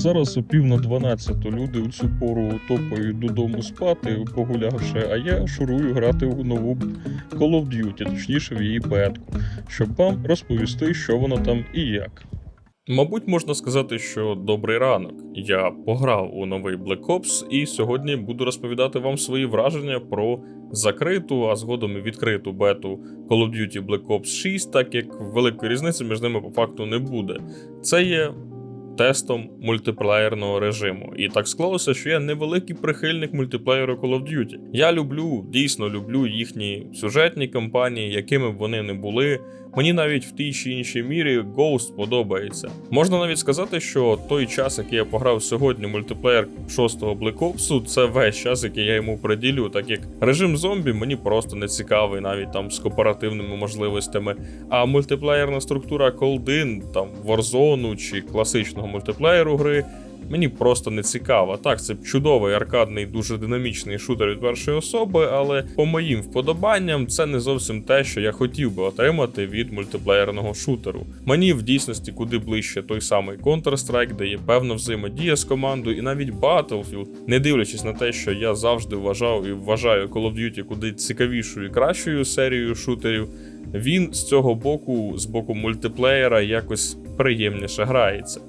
Зараз о пів на 12 люди у цю пору топають додому спати, погулявши, а я шурую грати у нову Call of Duty, точніше в її бетку, щоб вам розповісти, що воно там і як. Мабуть, можна сказати, що добрий ранок. Я пограв у новий Black Ops і сьогодні буду розповідати вам свої враження про закриту, а згодом і відкриту бету Call of Duty Black Ops 6, так як великої різниці між ними по факту не буде. Це є тестом мультиплеєрного режиму. І так склалося, що я невеликий прихильник мультиплеєру Call of Duty. Я люблю, дійсно люблю їхні сюжетні кампанії, якими б вони не були. Мені навіть в тій чи іншій мірі Ghost подобається. Можна навіть сказати, що той час, який я пограв сьогодні, мультиплеєр 6-го Black Ops, це весь час, який я йому приділю, так як режим зомбі мені просто не цікавий, навіть там з кооперативними можливостями. А мультиплеєрна структура колдин, там Warzone чи класичного мультиплеєру гри. Мені просто не цікаво. Так, це чудовий аркадний, дуже динамічний шутер від першої особи, але по моїм вподобанням це не зовсім те, що я хотів би отримати від мультиплеєрного шутеру. Мені в дійсності куди ближче той самий Counter-Strike, де є певна взаємодія з командою, і навіть Battlefield, не дивлячись на те, що я завжди вважав і вважаю Call of Duty куди цікавішою і кращою серією шутерів. Він з цього боку, з боку мультиплеєра, якось приємніше грається.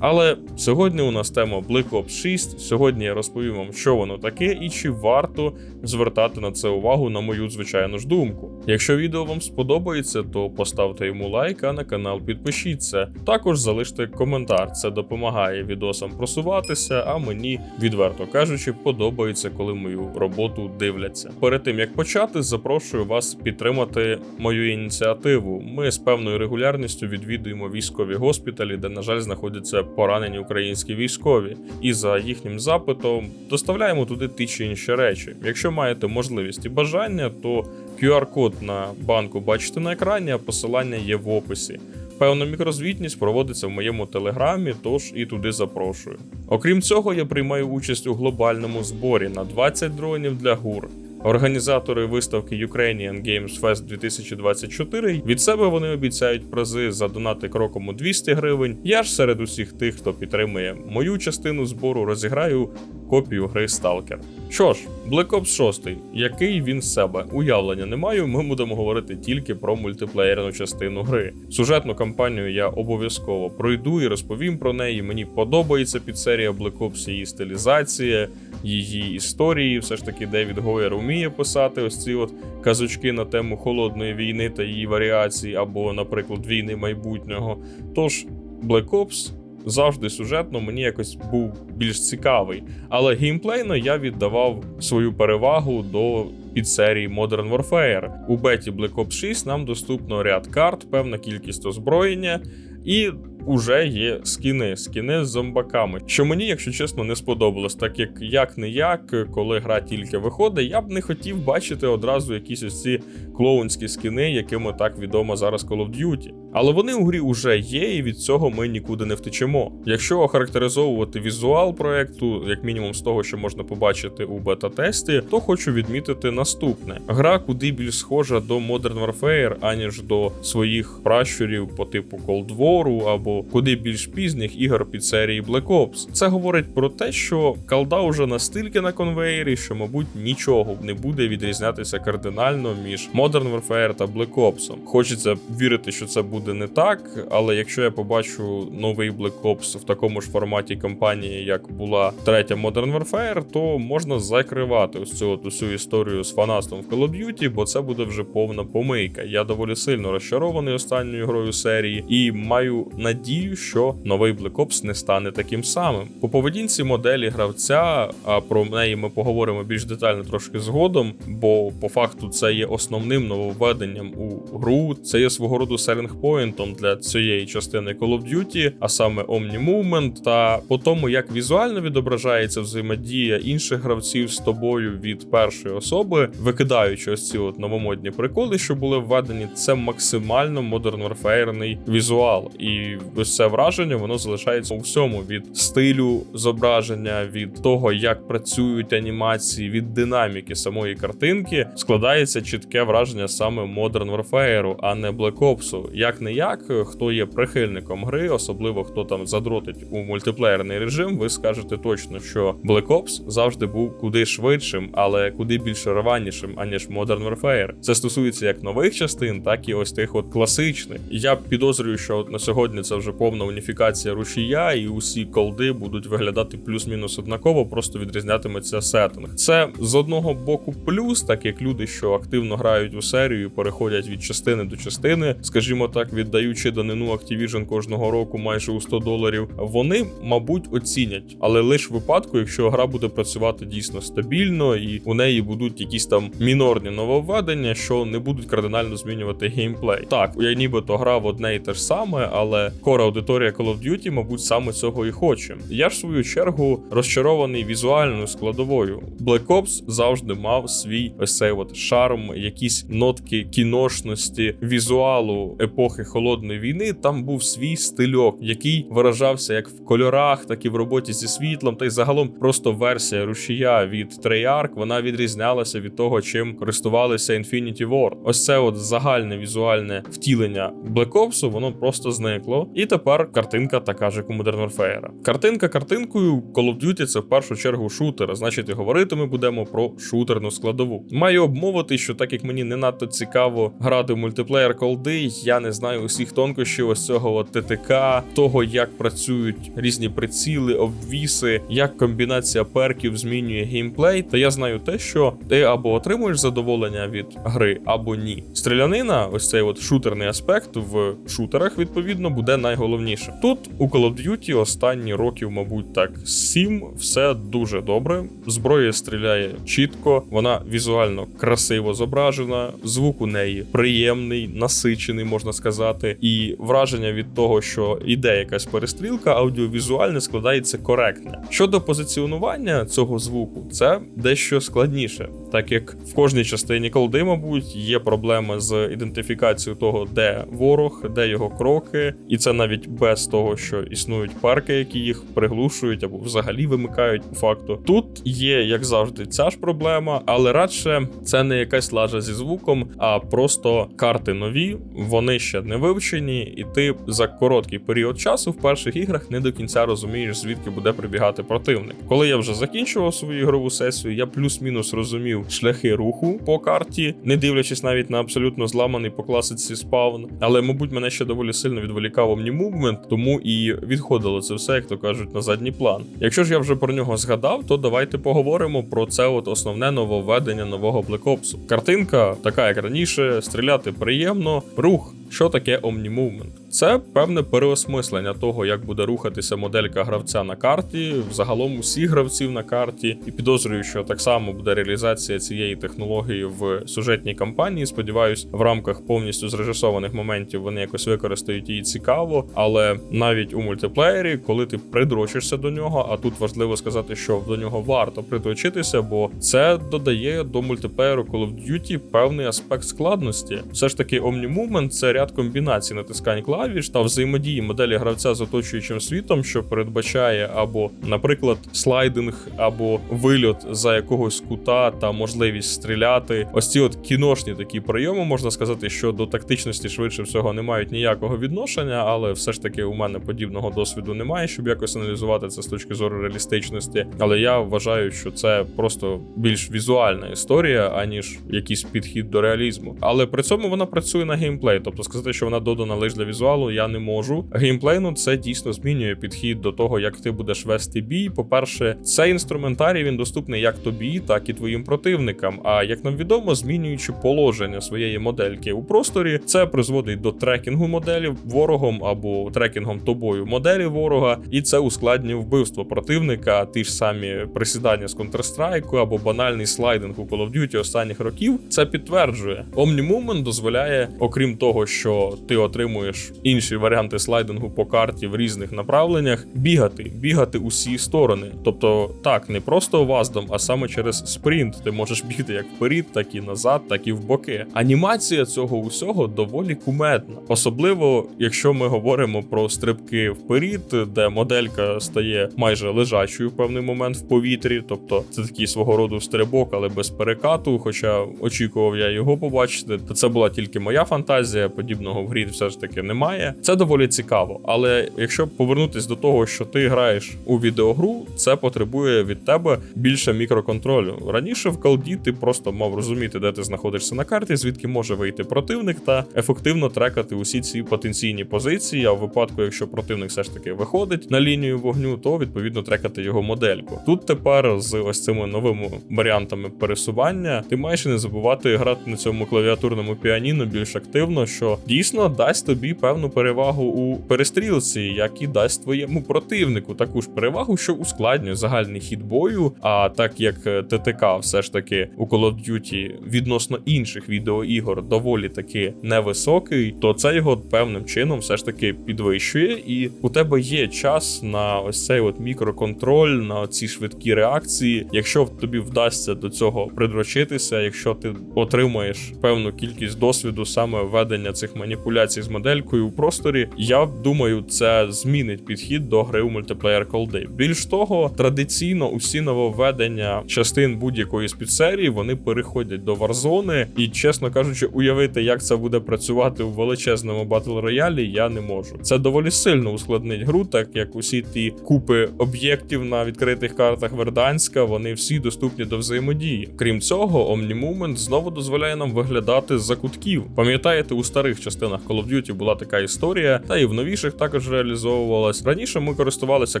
Але сьогодні у нас тема Black Ops 6. Сьогодні я розповім вам, що воно таке і чи варто звертати на це увагу на мою звичайну ж думку. Якщо відео вам сподобається, то поставте йому лайк, а на канал підпишіться. Також залиште коментар. Це допомагає відосам просуватися, а мені, відверто кажучи, подобається, коли мою роботу дивляться. Перед тим як почати, запрошую вас підтримати мою ініціативу. Ми з певною регулярністю відвідуємо військові госпіталі, де, на жаль, знаходяться поранені українські військові, і за їхнім запитом доставляємо туди ті чи інші речі. Якщо маєте можливість і бажання, то QR-код на банку бачите на екрані, а посилання є в описі. Певна мікрозвітність проводиться в моєму телеграмі, тож і туди запрошую. Окрім цього, я приймаю участь у глобальному зборі на 20 дронів для ГУР. Організатори виставки Ukrainian Games Fest 2024 від себе вони обіцяють призи за донати кроком у 200 гривень. Я ж серед усіх тих, хто підтримує мою частину збору, розіграю копію гри Stalker. Що ж, Black Ops 6, який він з себе уявлення не маю, ми будемо говорити тільки про мультиплеєрну частину гри. Сюжетну кампанію я обов'язково пройду і розповім про неї. Мені подобається підсерія Black Ops, її стилізація, її історії. Все ж таки, Девід Гойер вміє писати ось ці от казочки на тему холодної війни та її варіацій, або, наприклад, війни майбутнього. Тож, Black Ops завжди сюжетно мені якось був більш цікавий. Але геймплейно я віддавав свою перевагу до підсерії Modern Warfare. У беті Black Ops 6 нам доступно ряд карт, певна кількість озброєння. І уже є скіни, скіни з зомбаками, що мені, якщо чесно, не сподобалось, так як як не як, коли гра тільки виходить, я б не хотів бачити одразу якісь ось ці клоунські скіни, якими так відомо зараз Call of Duty. Але вони у грі вже є, і від цього ми нікуди не втечемо. Якщо охарактеризовувати візуал проекту, як мінімум з того, що можна побачити у бета-тесті, то хочу відмітити наступне: гра куди більш схожа до Modern Warfare, аніж до своїх пращурів по типу Cold War або куди більш пізніх ігор під серії Black Ops. Це говорить про те, що калда вже настільки на конвеєрі, що, мабуть, нічого не буде відрізнятися кардинально між Modern Warfare та Black Ops. Хочеться вірити, що це буде не так, але якщо я побачу новий Black Ops в такому ж форматі кампанії, як була третя Modern Warfare, то можна закривати ось цю усю історію з фанатством в Call of Duty, бо це буде вже повна помийка. Я доволі сильно розчарований останньою грою серії і маю надію, що новий Black Ops не стане таким самим. По поведінці моделі гравця, а про неї ми поговоримо більш детально трошки згодом, бо по факту це є основним нововведенням у гру. Це є свого роду селінг поінтом для цієї частини Call of Duty, а саме Omni Movement, та по тому, як візуально відображається взаємодія інших гравців з тобою від першої особи, викидаючи ось ці от новомодні приколи, що були введені, це максимально Modern Warfare візуал. І ось це враження воно залишається у всьому від стилю зображення, від того, як працюють анімації, від динаміки самої картинки, складається чітке враження саме Modern Warfare, а не Black Ops. Як не як, хто є прихильником гри, особливо хто там задротить у мультиплеєрний режим, ви скажете точно, що Black Ops завжди був куди швидшим, але куди більш рванішим, аніж Modern Warfare. Це стосується як нових частин, так і ось тих от класичних. Я підозрюю, що на сьогодні це вже повна уніфікація рушія, і усі колди будуть виглядати плюс-мінус однаково, просто відрізнятиметься сеттинг. Це з одного боку плюс, так як люди, що активно грають у серію, переходять від частини до частини, скажімо так, віддаючи данину Activision кожного року майже у 100 доларів. Вони, мабуть, оцінять, але лише в випадку, якщо гра буде працювати дійсно стабільно, і у неї будуть якісь там мінорні нововведення, що не будуть кардинально змінювати геймплей. Так, я нібито грав одне і те ж саме, але кора аудиторія Call of Duty, мабуть, саме цього і хоче. Я ж в свою чергу розчарований візуальною складовою. Black Ops завжди мав свій ось цей от шарм, якісь нотки кіношності, візуалу епохи холодної війни. Там був свій стильок, який виражався як в кольорах, так і в роботі зі світлом. Та й загалом просто версія рушія від Treyarch, вона відрізнялася від того, чим користувалися Infinity Ward. Ось це от загальне візуальне втілення Black Ops, воно просто зникло. І тепер картинка така ж, як у Modern Warfare. Картинка картинкою Call of Duty це в першу чергу шутер. Значить, і говорити ми будемо про шутерну складову. Маю обмовити, що так як мені не надто цікаво грати в мультиплеєр колди, я не знаю усіх тонкощів ось цього от ТТК, того, як працюють різні приціли, обвіси, як комбінація перків змінює геймплей. Та я знаю те, що ти або отримуєш задоволення від гри, або ні. Стрілянина, ось цей от шутерний аспект в шутерах, відповідно, буде найголовнішим. Тут у Call of Duty останні років, мабуть, так 7, все дуже добре. Зброя стріляє чітко, вона візуально красиво зображена, звук у неї приємний, насичений, можна сказати, і враження від того, що іде якась перестрілка, аудіовізуальне складається коректне. Щодо позиціонування цього звуку, це дещо складніше, так як в кожній частині колди, мабуть, є проблеми з ідентифікацією того, де ворог, де його кроки, і це навіть без того, що існують парки, які їх приглушують або взагалі вимикають по факту. Тут є, як завжди, ця ж проблема, але радше це не якась лажа зі звуком, а просто карти нові, вони ще не вивчені, і ти за короткий період часу в перших іграх не до кінця розумієш, звідки буде прибігати противник. Коли я вже закінчував свою ігрову сесію, я плюс-мінус розумів шляхи руху по карті, не дивлячись навіть на абсолютно зламаний по класиці спаун. Але, мабуть, мене ще доволі сильно відволікав Omni-Movement, тому і відходило це все, як то кажуть, на задній план. Якщо ж я вже про нього згадав, то давайте поговоримо про це от основне нововведення нового Black Ops. Картинка така, як раніше, стріляти приємно, рух. Що таке Omni Movement? Це певне переосмислення того, як буде рухатися моделька гравця на карті, взагалом усіх гравців на карті, і підозрюю, що так само буде реалізація цієї технології в сюжетній кампанії. Сподіваюсь, в рамках повністю зрежисованих моментів вони якось використають її цікаво. Але навіть у мультиплеєрі, коли ти придрочишся до нього, а тут важливо сказати, що до нього варто придрочитися, бо це додає до мультиплеєру Call of Duty певний аспект складності. Все ж таки, Omni Movement – це ряд комбінацій натискань клавіш та взаємодії моделі гравця з оточуючим світом, що передбачає або, наприклад, слайдинг, або вильот за якогось кута та можливість стріляти. Ось ці от кіношні такі прийоми можна сказати, що до тактичності швидше всього не мають ніякого відношення, але все ж таки у мене подібного досвіду немає, щоб якось аналізувати це з точки зору реалістичності. Але я вважаю, що це просто більш візуальна історія, аніж якийсь підхід до реалізму. Але при цьому вона працює на геймплей, тобто сказати, що вона додана лише для візуалу, я не можу. Геймплейно це дійсно змінює підхід до того, як ти будеш вести бій. По-перше, цей інструментарій він доступний як тобі, так і твоїм противникам. А як нам відомо, змінюючи положення своєї модельки у просторі, це призводить до трекінгу моделів ворогом або трекінгом тобою моделі ворога, і це ускладнює вбивство противника, ті ж самі присідання з Counter-Strike або банальний слайдинг у Call of Duty останніх років. Це підтверджує. Omni Movement дозволяє, окрім того, що що ти отримуєш інші варіанти слайдингу по карті в різних направленнях, бігати, бігати усі сторони. Тобто, так, не просто ваздом, а саме через спринт. Ти можеш бігти як вперед, так і назад, так і в боки. Анімація цього усього доволі кумедна, особливо якщо ми говоримо про стрибки вперед, де моделька стає майже лежачою в певний момент в повітрі. Тобто це такий свого роду стрибок, але без перекату. Хоча очікував я його побачити. То це була тільки моя фантазія. Подібного в грі все ж таки немає. Це доволі цікаво. Але якщо повернутись до того, що ти граєш у відеогру, це потребує від тебе більше мікроконтролю. Раніше в колді ти просто мав розуміти, де ти знаходишся на карті, звідки може вийти противник, та ефективно трекати усі ці потенційні позиції. А в випадку, якщо противник все ж таки виходить на лінію вогню, то відповідно трекати його модельку. Тут тепер з ось цими новими варіантами пересування ти маєш не забувати грати на цьому клавіатурному піаніно більш активно, що дійсно дасть тобі певну перевагу у перестрілці, як і дасть твоєму противнику таку ж перевагу, що ускладнює загальний хід бою. А так як е, ТТК все ж таки у Call of Duty відносно інших відеоігор доволі таки невисокий, то це його певним чином все ж таки підвищує, і у тебе є час на ось цей от мікроконтроль, на ці швидкі реакції. Якщо тобі вдасться до цього придрочитися, якщо ти отримаєш певну кількість досвіду саме ведення цих маніпуляцій з моделькою у просторі, я думаю, це змінить підхід до гри у мультиплеєр колди. Більш того, традиційно усі нововведення частин будь-якої спецсерії вони переходять до Warzone, і чесно кажучи, уявити, як це буде працювати у величезному батл роялі, я не можу. Це доволі сильно ускладнить гру, так як усі ті купи об'єктів на відкритих картах Верданська, вони всі доступні до взаємодії. Крім цього, Omni-Movement знову дозволяє нам виглядати з-за кутків. Пам'ятаєте, у старих частинах Call of Duty була така історія, та і в новіших також реалізовувалась. Раніше ми користувалися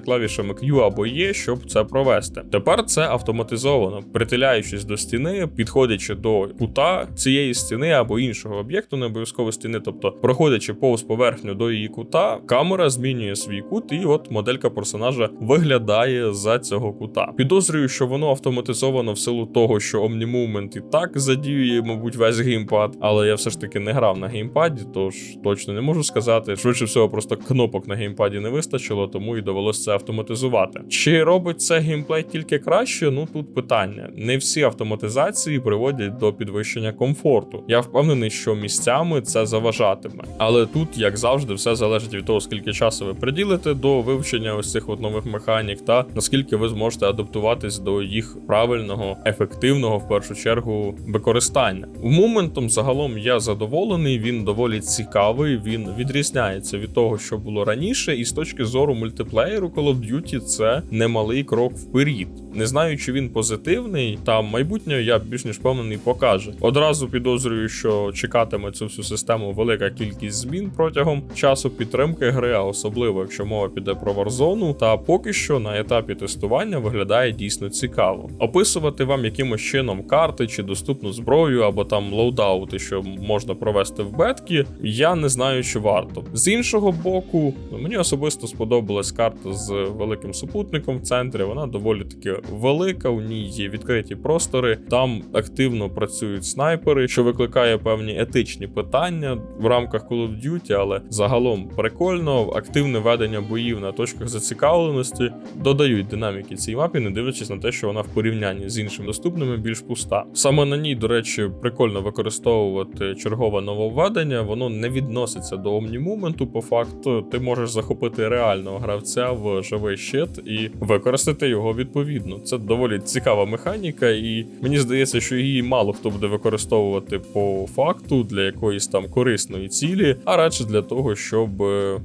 клавішами Q або E, щоб це провести. Тепер це автоматизовано, притиляючись до стіни, підходячи до кута цієї стіни або іншого об'єкту, не обов'язково стіни, тобто проходячи повз поверхню до її кута, камера змінює свій кут, і от моделька персонажа виглядає за цього кута. Підозрюю, що воно автоматизовано в силу того, що Omni Movement і так задіює, мабуть, весь геймпад, але я все ж таки не грав на геймпаді, тож точно не можу сказати. Швидше всього, просто кнопок на геймпаді не вистачило, тому і довелося це автоматизувати. Чи робить це геймплей тільки краще? Ну тут питання. Не всі автоматизації приводять до підвищення комфорту. Я впевнений, що місцями це заважатиме. Але тут, як завжди, все залежить від того, скільки часу ви приділите до вивчення ось цих от нових механік, та наскільки ви зможете адаптуватись до їх правильного, ефективного в першу чергу використання. Моментом загалом я задоволений. Він доволі цікавий. Він відрізняється від того, що було раніше, і з точки зору мультиплеєру Call of Duty це немалий крок вперед. Не знаю, чи він позитивний, та майбутнє я більш ніж впевнений покаже. Одразу підозрюю, що чекатиме цю всю систему велика кількість змін протягом часу підтримки гри, а особливо якщо мова піде про Warzone, Та поки що на етапі тестування виглядає дійсно цікаво. Описувати вам якимось чином карти чи доступну зброю або там лоудаути, що можна провести в беткі, я не знаю, чи варто. З іншого боку, мені особисто сподобалась карта з великим супутником в центрі. Вона доволі таки велика. У ній є відкриті простори. Там активно працюють снайпери, що викликає певні етичні питання в рамках Call of Duty, але загалом прикольно. Активне ведення боїв на точках зацікавленості додають динаміки цій мапі, не дивлячись на те, що вона в порівнянні з іншими доступними більш пуста. Саме на ній, до речі, прикольно використовувати чергове нововведення. Воно не відноситься до омнімоменту. По факту, ти можеш захопити реального гравця в живий щит і використати його відповідно. Це доволі цікава механіка, і мені здається, що її мало хто буде використовувати по факту для якоїсь там корисної цілі, а радше для того, щоб,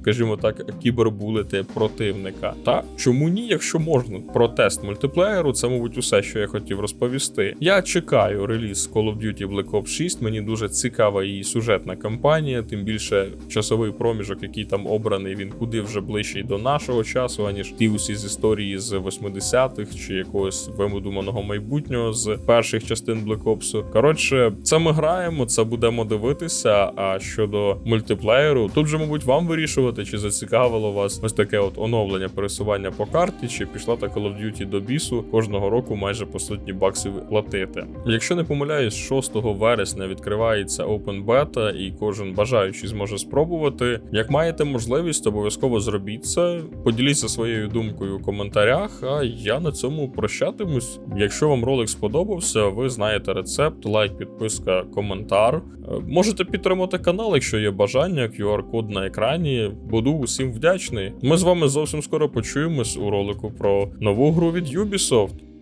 скажімо так, кібербулити противника. Та чому ні, якщо можна? Про тест мультиплеєру, це, мабуть, усе, що я хотів розповісти. Я чекаю реліз Call of Duty Black Ops 6. Мені дуже цікава її сюжетна кампанія, тим більше часовий проміжок, який там обраний, він куди вже ближчий до нашого часу, аніж ті усі з історії з 80-х чи якогось вимудуманого майбутнього з перших частин Black Ops. Коротше, це ми граємо, це будемо дивитися. А щодо мультиплеєру, тут же, мабуть, вам вирішувати, чи зацікавило вас ось таке от оновлення пересування по карті, чи пішла та Call of Duty до бісу кожного року майже по сотні баксів платити. Якщо не помиляюсь, 6 вересня відкривається Open Beta, і кожен бажаючий зможе спробувати. Як маєте можливість, обов'язково зробіть це. Поділіться своєю думкою у коментарях. А я на цьому прощатимусь. Якщо вам ролик сподобався, ви знаєте рецепт, лайк, підписка, коментар. Е, Можете підтримати канал, якщо є бажання, QR-код на екрані. Буду усім вдячний. Ми з вами зовсім скоро почуємось у ролику про нову гру від Ubisoft.